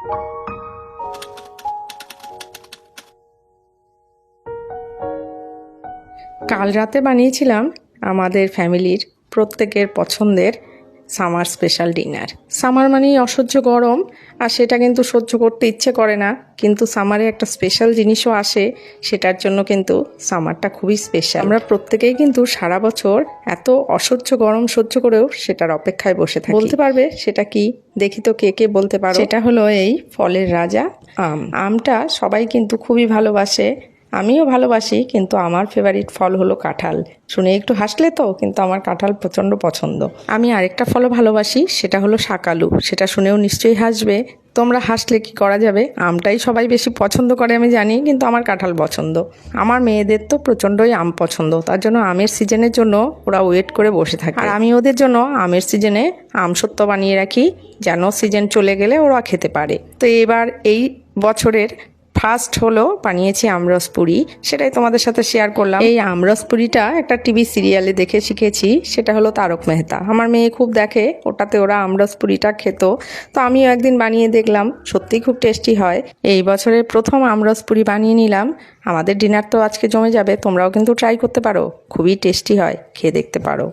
কাল রাতে বানিয়েছিলাম আমাদের ফ্যামিলির প্রত্যেকের পছন্দের সামার স্পেশাল ডিনার। সামার মানেই অসহ্য গরম আর সেটা কিন্তু সহ্য করতে ইচ্ছে করে না কিন্তু সামারে একটা স্পেশাল জিনিসও আসে সেটার জন্য কিন্তু সামারটা খুবই স্পেশাল। আমরা প্রত্যেকেই কিন্তু সারা বছর এত অসহ্য গরম সহ্য করেও সেটার অপেক্ষায় বসে থাকি। বলতে পারবে সেটা কি? দেখি তো কে কে বলতে পারো। সেটা হলো এই ফলের রাজা আম। আমটা সবাই কিন্তু খুবই ভালোবাসে আমিও ভালোবাসি, কিন্তু আমার ফেভারিট ফল হলো কাঁঠাল। শুনে একটু হাসলে তো, কিন্তু আমার কাঁঠাল প্রচণ্ড পছন্দ। আমি আরেকটা ফলও ভালোবাসি, সেটা হলো শাকালু সেটা শুনেও নিশ্চয়ই হাসবে। তোমরা হাসলে কি করা যাবে? আমটাই সবাই বেশি পছন্দ করে, আমি জানি, কিন্তু আমার কাঁঠাল পছন্দ। আমার মেয়েদের তো প্রচণ্ডই আম পছন্দ, তার জন্য আমের সিজনের জন্য ওরা ওয়েট করে বসে থাকে। আর আমি ওদের জন্য আমের সিজনে আম সত্য বানিয়ে রাখি, যেন সিজন চলে গেলে ওরা খেতে পারে। তো এবার এই বছরের ফার্স্ট হলো বানিয়েছি আমরস পুরি, সেটাই তোমাদের সাথে শেয়ার করলাম। এই আমরস পুরিটা একটা টিভি সিরিয়ালে দেখে শিখেছি, সেটা হলো তারক মেহতা। আমার মেয়ে খুব দেখে, ওটাতে ওরা আমরস পুরিটা খেত। তো আমিও একদিন বানিয়ে দেখলাম, সত্যি খুব টেস্টি হয়। এই বছরের প্রথম আমরস পুরি বানিয়ে নিলাম। আমাদের ডিনার তো আজকে জমে যাবে, তোমরাও কিন্তু ট্রাই করতে পারো। খুবই টেস্টি হয়, খেয়ে দেখতে পারো।